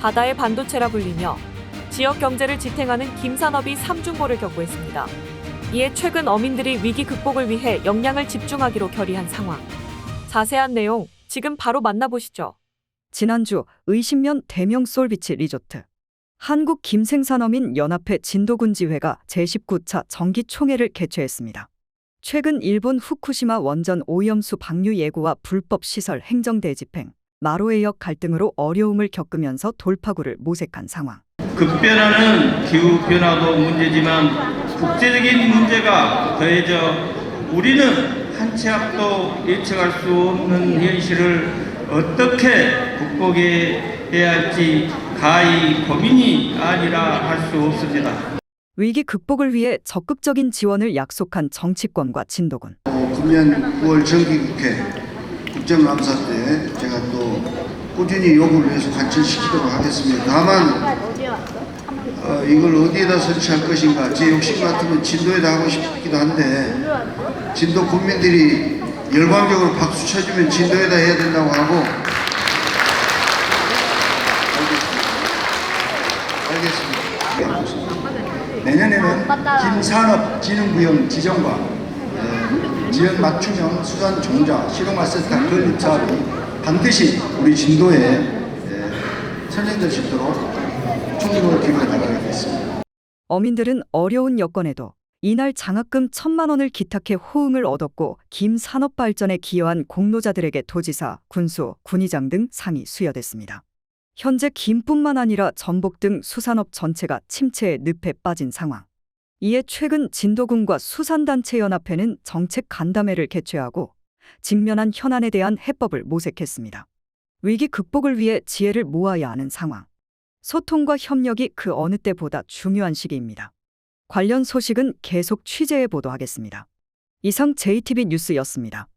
바다의 반도체라 불리며 지역 경제를 지탱하는 김산업이 삼중고를 겪고 있습니다. 이에 최근 어민들이 위기 극복을 위해 역량을 집중하기로 결의한 상황. 자세한 내용 지금 바로 만나보시죠. 지난주 의신면 대명 솔비치 리조트 한국 김생산어민 연합회 진도군 지회가 제19차 정기 총회를 개최했습니다. 최근 일본 후쿠시마 원전 오염수 방류 예고와 불법 시설 행정 대 집행, 마로해역 갈등으로 어려움을 겪으면서 돌파구를 모색한 상황. 급변하는 기후 변화도 문제지만 국제적인 문제가 더해져 우리는 한 치 앞도 예측할 수 없는 현실을 어떻게 극복해야 할지 가히 고민이 아니라 할 수 없습니다. 위기 극복을 위해 적극적인 지원을 약속한 정치권과 진도군. 금년 9월 정기국회 국정감사 때 제가 또 꾸준히 요구를 해서 관철시키도록 하겠습니다. 다만 어, 이걸 어디에다 설치할 것인가 제 욕심 같으면 진도에다 하고 싶기도 한데 진도 국민들이 열광적으로 박수 쳐주면 진도에다 해야 된다고 하고 알겠습니다. 알겠습니다. 내년에는 김산업진흥구역 지정과 에, 지역 맞춤형 수산 종자 실용화센터 건립 사업이 반드시 우리 진도에 에, 선정될 수 있도록 총력으로 기울여 나가겠습니다. 어민들은 어려운 여건에도 이날 장학금 천만 원을 기탁해 호응을 얻었고 김 산업 발전에 기여한 공로자들에게 도지사, 군수, 군의장 등 상이 수여됐습니다. 현재 김뿐만 아니라 전복 등 수산업 전체가 침체의 늪에 빠진 상황. 이에 최근 진도군과 수산단체연합회는 정책 간담회를 개최하고 직면한 현안에 대한 해법을 모색했습니다. 위기 극복을 위해 지혜를 모아야 하는 상황. 소통과 협력이 그 어느 때보다 중요한 시기입니다. 관련 소식은 계속 취재해 보도하겠습니다. 이상 JTB 뉴스였습니다.